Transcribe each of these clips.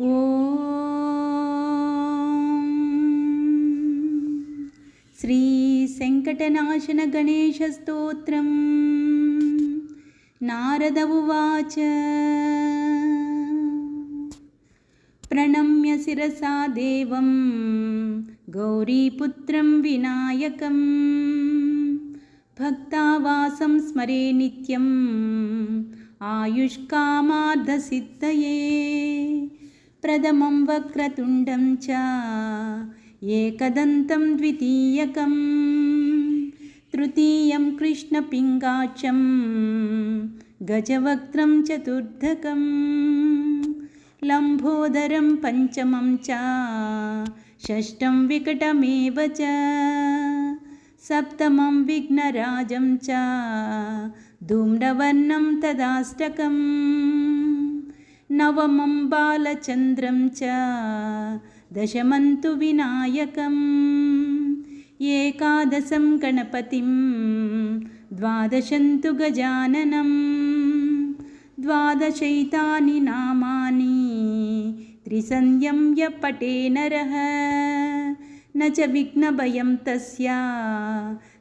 श्रीशङ्कटनाशनगणेशस्तोत्रम् नारद उवाच। प्रणम्य शिरसा देवं गौरीपुत्रं विनायकम्। भक्तावासं स्मरे नित्यम् आयुष्कामार्धसिद्धये प्रथमं वक्रतुण्डं च एकदन्तं द्वितीयकं तृतीयं कृष्णपिङ्गाक्षं गजवक्त्रं चतुर्धकं लम्भोदरं पञ्चमं च षष्ठं विकटमेव च सप्तमं विघ्नराजं च धूम्रवर्णं तदाष्टकम् नवमं बालचन्द्रं च दशमन्तु विनायकम्। एकादशं गणपतिं द्वादशन्तु गजाननं। द्वादशैतानि नामानि त्रिसन्ध्यं य पटे नरः न च विघ्नभयं तस्य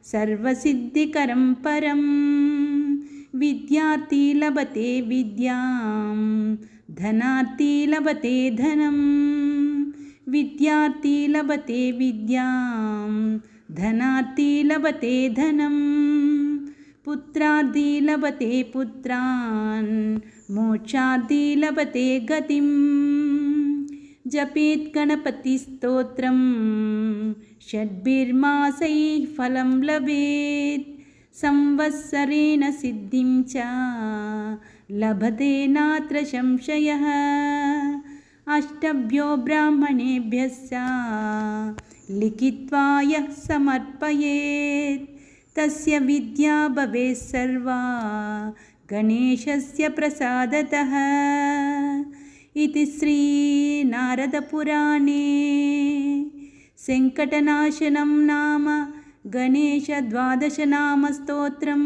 सर्वसिद्धिकरं परं विद्यार्थी लभते विद्यां धनार्थी लभते धनं विद्यार्थी लभते विद्यां धनार्थी लभते धनं पुत्रार्थी लभते पुत्रान् मोक्षार्थी लभते गतिम् जपेत् गणपतिस्तोत्रं षड्भिर्मासैः फलं लभेत् संवत्सरेण सिद्धिं च लभते नात्र संशयः। अष्टभ्यो ब्राह्मणेभ्यश्च लिखित्वा यः समर्पयेत्। तस्य विद्या भवेत् सर्वा गणेशस्य प्रसादतः। इति श्रीनारदपुराणे शङ्कटनाशनं नाम गणेशद्वादशनामस्तोत्रं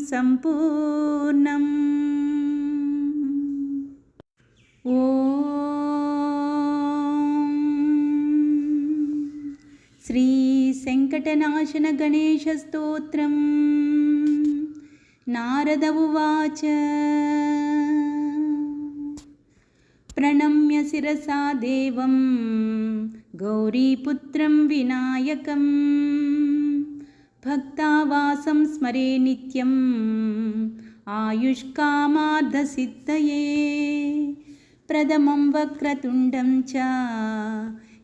सम्पूर्णम्। ॐ श्रीशङ्कटनाशनगणेशस्तोत्रं नारद उवाच। प्रणम्य शिरसा देवं गौरीपुत्रं विनायकम् भक्तावासं स्मरे नित्यम्। आयुष्कामार्धसिद्धये। प्रथमं वक्रतुण्डं च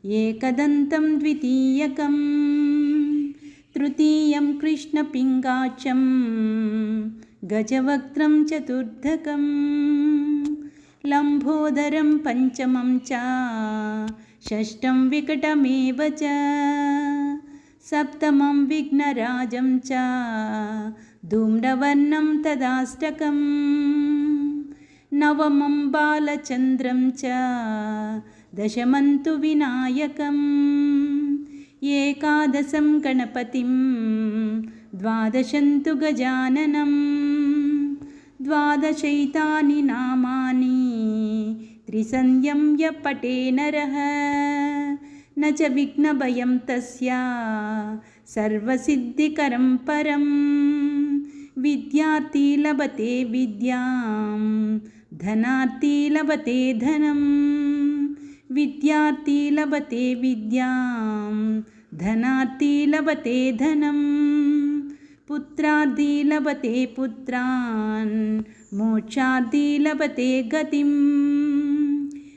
एकदन्तं द्वितीयकं तृतीयं कृष्णपिङ्गाक्षं गजवक्त्रं चतुर्धकम् लम्भोदरं पञ्चमं च षष्ठं विकटमेव च सप्तमं विघ्नराजं च धूम्रवर्णं तदाष्टकम्। नवमं बालचन्द्रं च दशमन्तु विनायकम्। एकादशं गणपतिं द्वादशन्तु गजाननम् द्वादशैतानि नामानि त्रिसन्ध्यं य पटे नरः न च विघ्नभयं तस्य सर्वसिद्धिकरं परं। विद्यार्थी लभते विद्यां धनार्थी लभते धनं। विद्यार्थी लभते विद्यां धनार्थी लभते धनं। पुत्रार्थी लभते पुत्रान् मोक्षार्थी लभते गतिम्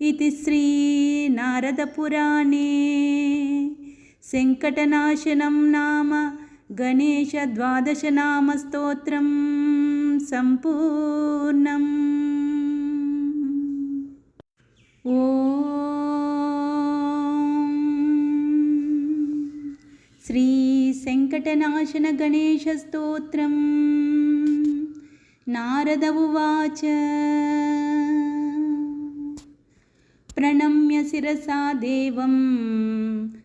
इति श्रीनारदपुराणे। सङ्कटनाशनं नाम गणेशद्वादशनामस्तोत्रं सम्पूर्णम्। ॐ श्रीसङ्कटनाशनगणेशस्तोत्रम्। नारद उवाच। प्रणम्य शिरसा देवं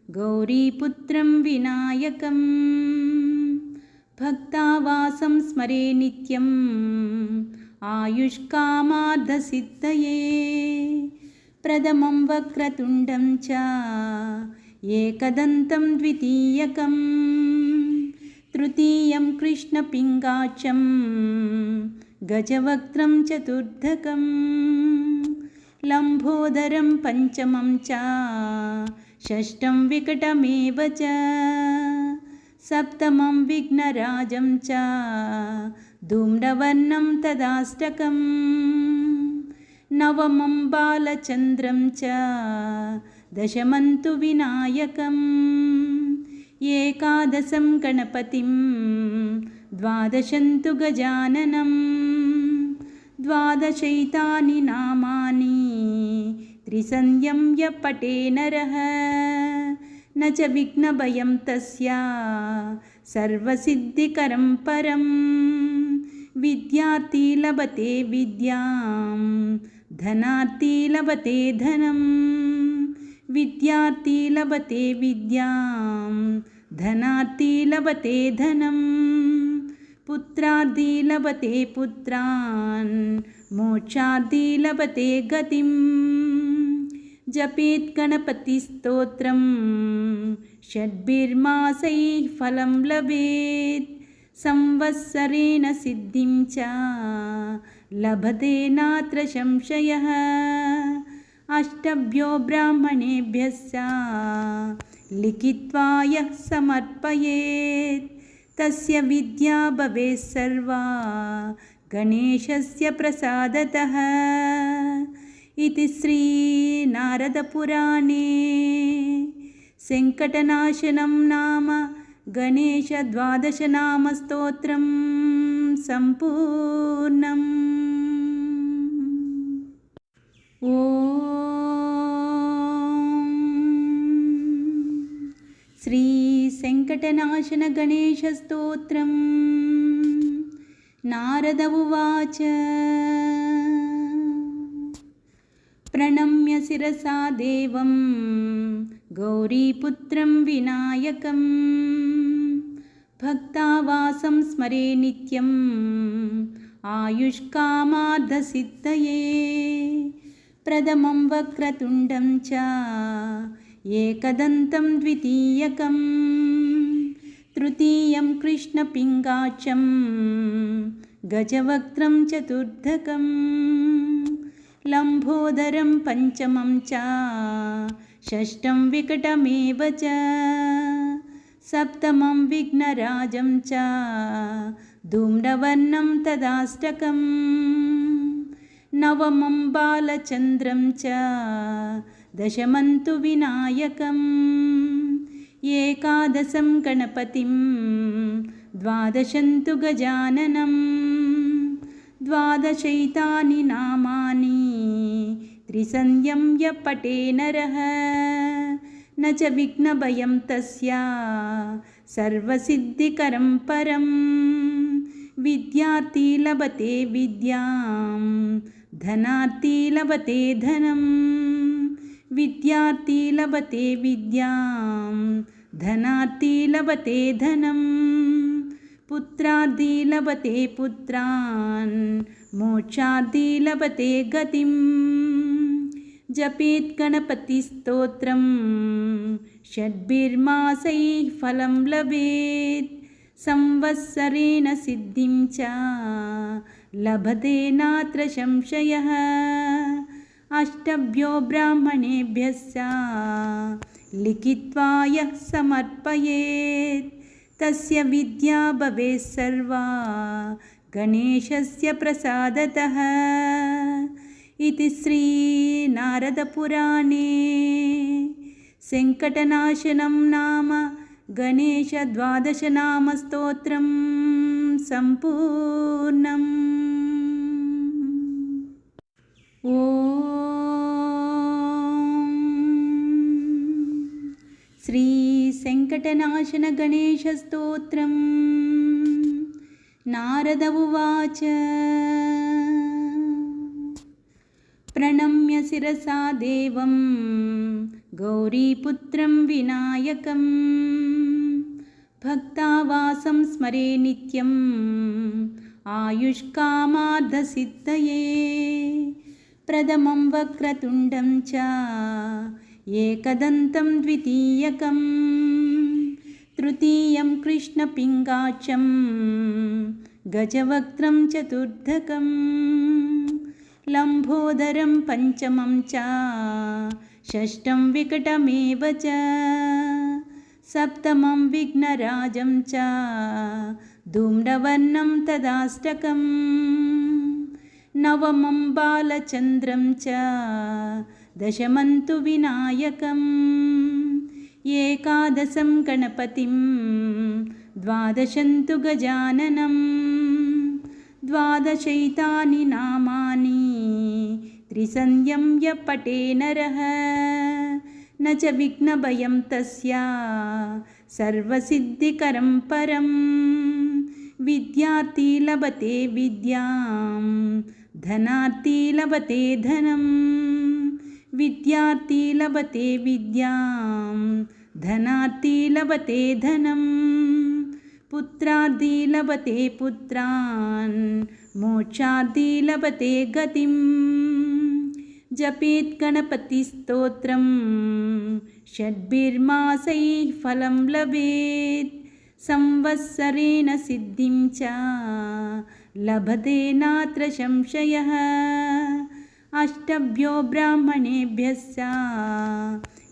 गौरीपुत्रं विनायकम्। भक्तावासं स्मरे नित्यम् आयुष्कामार्धसिद्धये प्रथमं वक्रतुण्डं च एकदन्तं द्वितीयकं तृतीयं कृष्णपिङ्गाचं गजवक्त्रं चतुर्धकं लम्भोदरं पञ्चमं च षष्ठं विकटमेव च सप्तमं विघ्नराजं च धूम्रवर्णं तदाष्टकम् नवमं बालचन्द्रं च दशमन्तु विनायकम् एकादशं गणपतिं द्वादशन्तु गजाननं द्वादशैतानि नामानि। त्रिसन्ध्यं य पटे नरः न च विघ्नभयं तस्य सर्वसिद्धिकरं परं विद्यार्थी लभते विद्यां धनार्थी लभते धनं। विद्यार्थी लभते विद्यां धनार्थी लभते धनं पुत्रार्थी लभते पुत्रान् मोक्षार्थी लभते गतिम् जपेत् गणपतिस्तोत्रं षड्भिर्मासैः फलं लभेत्। संवत्सरेण सिद्धिं च लभते नात्र संशयः। अष्टभ्यो ब्राह्मणेभ्यश्च लिखित्वा यः समर्पयेत् तस्य विद्या भवेत् सर्वा। गणेशस्य प्रसादतः। इति श्रीनारदपुराणे। शङ्कटनाशनं नाम गणेशद्वादशनामस्तोत्रं सम्पूर्णम्। ॐ श्रीशङ्कटनाशनगणेशस्तोत्रं नारद उवाच प्रणम्य शिरसा देवं गौरीपुत्रं विनायकम् भक्तावासं स्मरे नित्यम् आयुष्कामार्धसिद्धये प्रथमं वक्रतुण्डं च एकदन्तं द्वितीयकं तृतीयं कृष्णपिङ्गाचं गजवक्त्रं चतुर्धकं लम्भोदरं पञ्चमं च षष्ठं विकटमेव च सप्तमं विघ्नराजं च धूम्रवर्णं तदाष्टकम् नवमं बालचन्द्रं च दशमन्तु विनायकम्। एकादशं गणपतिं। द्वादशन्तु गजाननं द्वादशैतानि नामानि। त्रिसन्ध्यं य पटे नरः न च विघ्नभयं तस्य। सर्वसिद्धिकरं परं विद्यार्थी लभते विद्यां। धनार्थी लभते धनं विद्यार्थी लभते विद्यां धनार्थी लभते धनं पुत्रार्थी लभते पुत्रान् मोक्षार्थी लभते गतिम् जपेत् गणपतिस्तोत्रं षड्भिर्मासैः फलं लभेत्। संवत्सरेण सिद्धिं च लभते नात्र संशयः अष्टभ्यो ब्राह्मणेभ्यश्च लिखित्वा यः समर्पयेत्। तस्य विद्या भवेत् सर्वा। गणेशस्य प्रसादतः। इति श्रीनारदपुराणे। शङ्कटनाशनं नाम गणेशद्वादशनामस्तोत्रं सम्पूर्णम्। ॐ श्रीवेङ्कटनाशनगणेशस्तोत्रम् नारद उवाच। प्रणम्य शिरसा देवं गौरीपुत्रं विनायकम्। भक्तावासं स्मरे नित्यम् आयुष्कामार्धसिद्धये। प्रथमं वक्रतुण्डं च एकदन्तं द्वितीयकं तृतीयं कृष्णपिङ्गाक्षं गजवक्त्रं चतुर्धकं लम्बोदरं पञ्चमं च षष्ठं विकटमेव च सप्तमं विघ्नराजं च धूम्रवर्णं तदाष्टकम् नवमं बालचन्द्रं च दशमन्तु विनायकम्। एकादशं गणपतिं द्वादशन्तु गजाननं द्वादशैतानि नामानि। त्रिसन्ध्यं य पटे नरः न च विघ्नभयं तस्य। सर्वसिद्धिकरं परं विद्यार्थी लभते विद्यां धनार्थी लभते धनं विद्यार्थी लभते विद्यां धनार्थी लभते धनं पुत्रार्थी लभते पुत्रान् मोक्षार्थी लभते गतिम्। जपेत् गणपतिस्तोत्रं षड्भिर्मासैः फलं लभेत्। संवत्सरेण सिद्धिं च लभते नात्र संशयः अष्टभ्यो ब्राह्मणेभ्यः स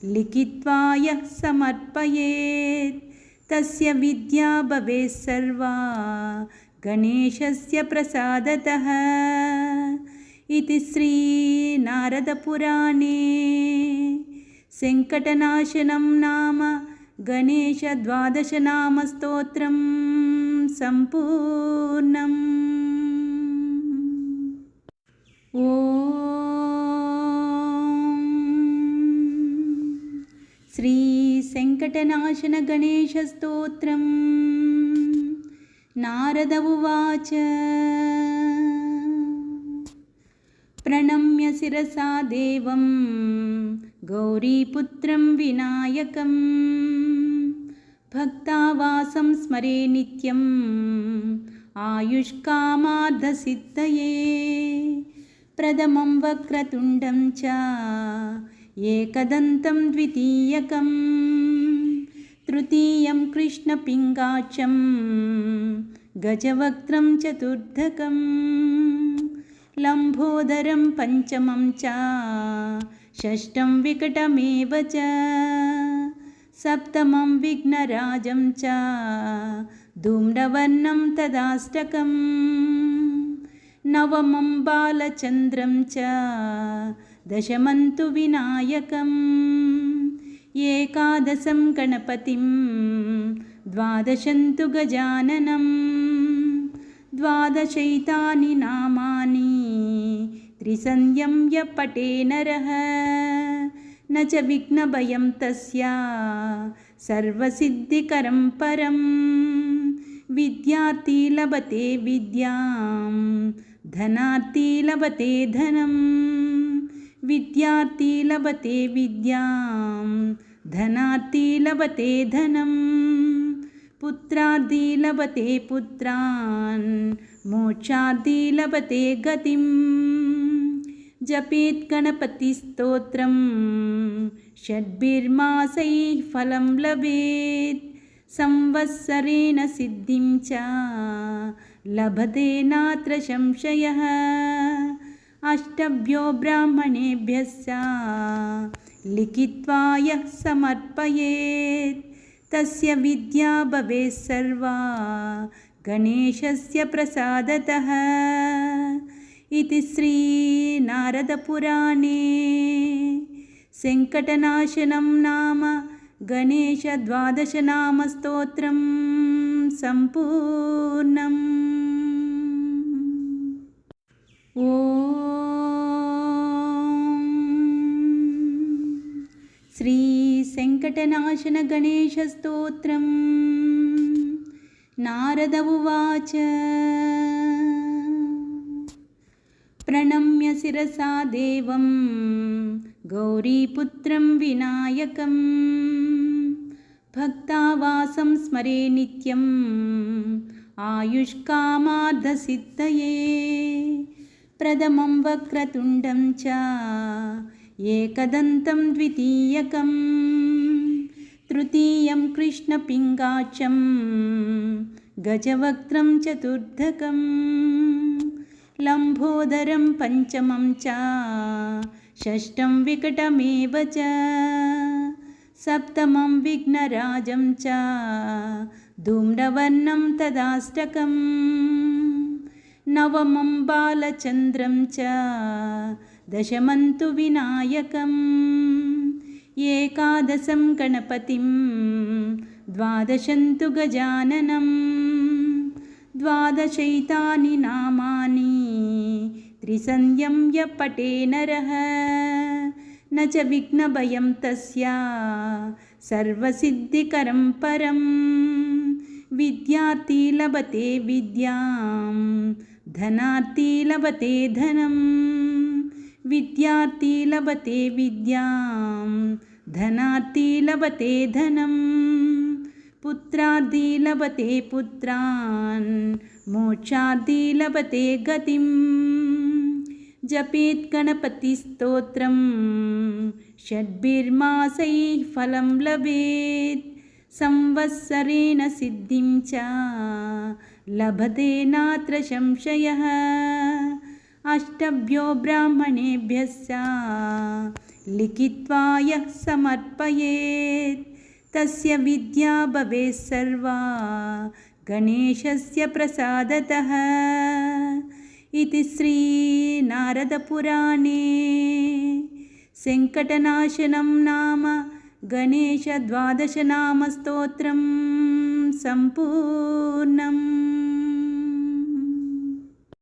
लिखित्वा यः समर्पयेत्। तस्य विद्या भवेत् सर्वा। गणेशस्य प्रसादतः। इति श्रीनारदपुराणे। शङ्कटनाशनं नाम गणेशद्वादशनामस्तोत्रं सम्पूर्णम्। ॐ श्रीशङ्कटनाशनगणेशस्तोत्रम् नारद उवाच। प्रणम्य शिरसा देवं गौरीपुत्रं विनायकम्। भक्तावासं स्मरे नित्यम् आयुष्कामार्धसिद्धये। प्रथमं वक्रतुण्डं च एकदन्तं द्वितीयकं तृतीयं कृष्णपिङ्गाक्षं गजवक्त्रं चतुर्धकं लम्बोदरं पञ्चमं च षष्ठं विकटमेव च सप्तमं विघ्नराजं च धूम्रवर्णं तदाष्टकम् नवमं बालचन्द्रं च दशमन्तु विनायकम्। एकादशं गणपतिं द्वादशन्तु गजाननं द्वादशैतानि नामानि। त्रिसन्ध्यं य पटे नरः न च विघ्नभयं तस्य। सर्वसिद्धिकरं परं विद्यार्थी लभते विद्यां धनार्थी लभते धनं विद्यार्थी लभते विद्यां धनार्थी लभते धनं पुत्रार्थी लभते पुत्रान् मोक्षार्थी लभते गतिम् जपेत् गणपतिस्तोत्रं षड्भिर्मासैः फलं लभेत्। संवत्सरेण सिद्धिं च लभते नात्र संशयः अष्टभ्यो ब्राह्मणेभ्यः स लिखित्वा यः समर्पयेत्। तस्य विद्या भवेत् सर्वा। गणेशस्य प्रसादतः। इति श्रीनारदपुराणे। शङ्कटनाशनं नाम गणेशद्वादशनामस्तोत्रं सम्पूर्णम्। ॐ श्रीशङ्कटनाशनगणेशस्तोत्रम् नारद उवाच। प्रणम्य शिरसा देवं गौरीपुत्रं विनायकम्। भक्तावासं स्मरे नित्यम् आयुष्कामार्धसिद्धये। प्रथमं वक्रतुण्डं च एकदन्तं द्वितीयकम् तृतीयं कृष्णपिङ्गाचं गजवक्त्रं चतुर्धकम् लम्भोदरं पञ्चमं च षष्ठं विकटमेव च सप्तमं विघ्नराजं च धूम्रवर्णं तदाष्टकम् नवमं बालचन्द्रं च दशमं तु विनायकम् एकादशं गणपतिं द्वादशं तु गजाननम् द्वादशैतानि नामानि त्रिसन्ध्यं य पटे नरः। न च विघ्नभयं तस्य सर्वसिद्धिकरं परं। विद्यार्थी लभते विद्यां धनार्थी लभते धनं विद्यार्थी लभते विद्यां धनार्थी लभते धनम् पुत्रार्दी लभते पुत्रान् मोक्षार्दी लभते गतिं। जपेत् गणपतिस्तोत्रं षड्भिर्मासैः फलं लभेत्। संवत्सरेण सिद्धिं च लभते नात्र संशयः अष्टभ्यो ब्राह्मणेभ्यश्च लिखित्वा यः समर्पयेत्। तस्य विद्या भवेत् सर्वा। गणेशस्य प्रसादतः। इति श्रीनारदपुराणे। शङ्कटनाशनं नाम गणेशद्वादशनामस्तोत्रं सम्पूर्णम्